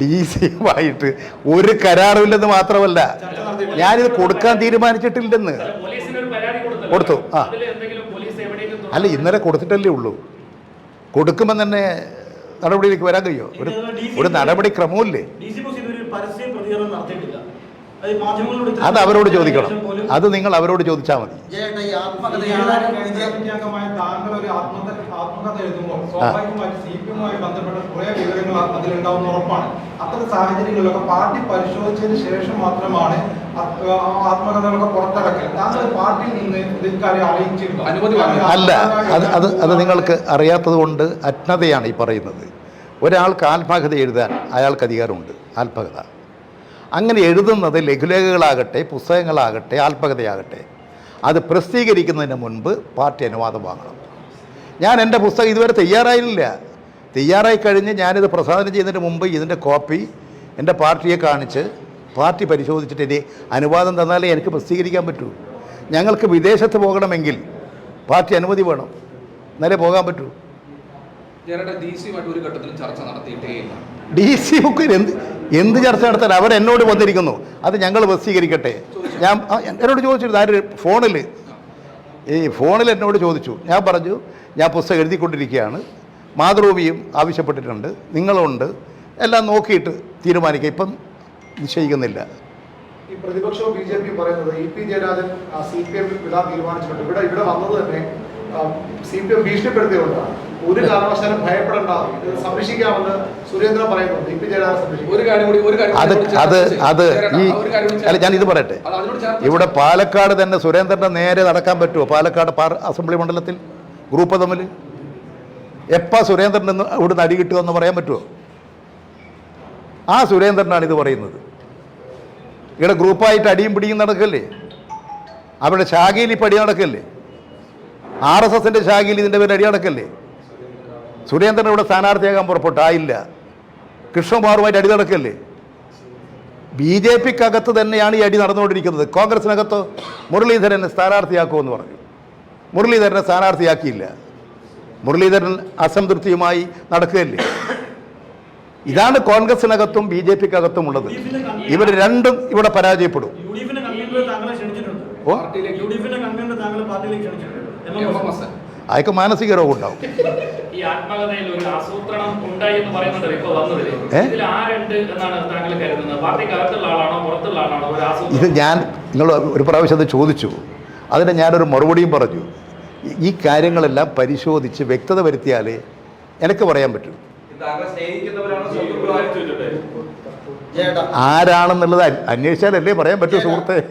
D സിയുമായിട്ട് ഒരു കരാറുമില്ലെന്ന് മാത്രമല്ല ഞാനിത് കൊടുക്കാൻ തീരുമാനിച്ചിട്ടില്ലെന്ന്. കൊടുത്തു, ആ. അല്ല ഇന്നലെ കൊടുത്തിട്ടല്ലേ ഉള്ളൂ. കൊടുക്കുമ്പോൾ തന്നെ നടപടിയിലേക്ക് വരാൻ കഴിയുമോ ഒരു ഒരു നടപടി ക്രമമില്ലേ അത് അവരോട് ചോദിക്കണം. അത് നിങ്ങൾ അവരോട് ചോദിച്ചാൽ മതി. അത്തരം സാഹചര്യങ്ങളിലൊക്കെ പാർട്ടി പരിശോധിച്ചതിന് ശേഷം മാത്രമാണ് അത് ആത്മകഥകളൊക്കെ പുറത്തിറക്കൽ താങ്കൾ പാർട്ടിയിൽ നിന്ന് ഇക്കാര്യം അറിയിച്ചിരുന്നു. അല്ല അത് അത് അത് നിങ്ങൾക്ക് അറിയാത്തത് കൊണ്ട് അജ്ഞതയാണ് ഈ പറയുന്നത്. ഒരാൾക്ക് ആത്മകഥ എഴുതാൻ അയാൾക്ക് അധികാരമുണ്ട്. ആത്മകഥ. അങ്ങനെ എഴുതുന്നത് ലഘുലേഖകളാകട്ടെ പുസ്തകങ്ങളാകട്ടെ ആത്മകഥയാകട്ടെ അത് പ്രസിദ്ധീകരിക്കുന്നതിന് മുൻപ് പാർട്ടി അനുവാദം വാങ്ങണം. ഞാൻ എന്റെ പുസ്തകം ഇതുവരെ തയ്യാറായില്ല. തയ്യാറായി കഴിഞ്ഞ് ഞാനിത് പ്രസാദനം ചെയ്യുന്നതിന് മുമ്പ് ഇതിന്റെ കോപ്പി എന്റെ പാർട്ടിയെ കാണിച്ച് പാർട്ടി പരിശോധിച്ചിട്ട് ഇനി അനുവാദം തന്നാലേ എനിക്ക് പ്രസിദ്ധീകരിക്കാൻ പറ്റൂ. ഞങ്ങൾക്ക് വിദേശത്ത് പോകണമെങ്കിൽ പാർട്ടി അനുമതി വേണം. എന്നാലേ പോകാൻ പറ്റൂ. ഡി സി ബുക്കിൽ എന്ത് എന്ത് ചർച്ച നടത്താൻ അവർ എന്നോട് വന്നിരിക്കുന്നു? അത് ഞങ്ങൾ വസ്തീകരിക്കട്ടെ ഞാൻ എന്നോട് ചോദിച്ചിരുന്നു ആര് ഫോണിൽ? ഈ ഫോണിൽ എന്നോട് ചോദിച്ചു. ഞാൻ പറഞ്ഞു ഞാൻ പുസ്തകം എഴുതിക്കൊണ്ടിരിക്കുകയാണ്. മാതൃഭൂമിയും ആവശ്യപ്പെട്ടിട്ടുണ്ട്. നിങ്ങളുണ്ട്. എല്ലാം നോക്കിയിട്ട് തീരുമാനിക്കുക ഇപ്പം നിശ്ചയിക്കുന്നില്ല. ഈ പ്രതിപക്ഷവും ബി ജെ പി പറയുന്നത് E P Jayarajan C P എമ്മിൽ വിടാൻ തീരുമാനിച്ചിട്ടുണ്ട്. ഇവിടെ ഇവിടെ വന്നത് തന്നെ സി പി എം ഭീഷണിപ്പെടുത്തിയതുകൊണ്ടാണ് ഒരു കാരണവശാലും ഭയപ്പെടേണ്ട. സംരക്ഷിക്കാമെന്ന് സുരേന്ദ്രൻ പറയുന്നുണ്ട്. ഇ പി ജയരാജൻ സംരക്ഷിക്കും. ഒരു കാര്യം കൂടി ഒരു കാര്യം അത് അത് ഈ അല്ല ഞാൻ ഇത് പറയട്ടെ. ഇവിടെ പാലക്കാട് തന്നെ സുരേന്ദ്രന്റെ നേരെ നടക്കാൻ പറ്റുമോ പാലക്കാട് പാർ അസംബ്ലി മണ്ഡലത്തിൽ? ഗ്രൂപ്പ് തമ്മിൽ? എപ്പോൾ സുരേന്ദ്രൻ നിന്ന് ഇവിടുന്ന് അടി കിട്ടുമെന്ന് പറയാൻ പറ്റുമോ ആ സുരേന്ദ്രനാണ് ഇത് പറയുന്നത്. ഇവിടെ ഗ്രൂപ്പായിട്ട് അടിയും പിടിയും നടക്കല്ലേ? അവിടെ ശാഖയിൽ ഇപ്പം അടി നടക്കല്ലേ? ആർ എസ് എസിന്റെ ശാഖയിൽ ഇതിന്റെ പേര് അടിയടക്കല്ലേ? സുരേന്ദ്രൻ ഇവിടെ സ്ഥാനാർത്ഥിയാകാൻ പുറപ്പെട്ടായില്ല കൃഷ്ണകുമാറുമായിട്ട് അടി നടക്കല്ലേ? ബി ജെ പിക്കകത്ത് തന്നെയാണ് ഈ അടി നടന്നുകൊണ്ടിരിക്കുന്നത്. കോൺഗ്രസിനകത്ത് മുരളീധരനെ സ്ഥാനാർത്ഥിയാക്കുമെന്ന് പറഞ്ഞു. മുരളീധരനെ സ്ഥാനാർത്ഥിയാക്കിയില്ല. മുരളീധരൻ അസംതൃപ്തിയുമായി നടക്കുകയല്ലേ? ഇതാണ് കോൺഗ്രസിനകത്തും ബി ജെ പിക്കകത്തും ഉള്ളത്. ഇവർ രണ്ടും ഇവിടെ പരാജയപ്പെടും. ഓ? അയാൾക്ക് മാനസിക രോഗം ഉണ്ടാവും. ഈ ആത്മകഥയിൽ ഒരു ആസൂത്രണം എന്ന് പറയുന്നുണ്ട് ഇപ്പൊ വന്നതിൽ ഇതിൽ ആരുണ്ട് എന്നാണ് താങ്കൾ കരുതുന്നത്? പാർട്ടിക്ക് അകത്തുള്ള ആളാണോ പുറത്തുള്ള ആളാണോ? ഒരു ഇത് ഞാൻ നിങ്ങൾ ഒരു പ്രാവശ്യം അത് ചോദിച്ചു. അതിന് ഞാനൊരു മറുപടിയും പറഞ്ഞു. ഈ- കാര്യങ്ങളെല്ലാം പരിശോധിച്ച് വ്യക്തത വരുത്തിയാലേ എനിക്ക് പറയാൻ പറ്റൂ. ആരാണെന്നുള്ളത് അന്വേഷിച്ചാലല്ലേ പറയാൻ പറ്റൂ സുഹൃത്തെ.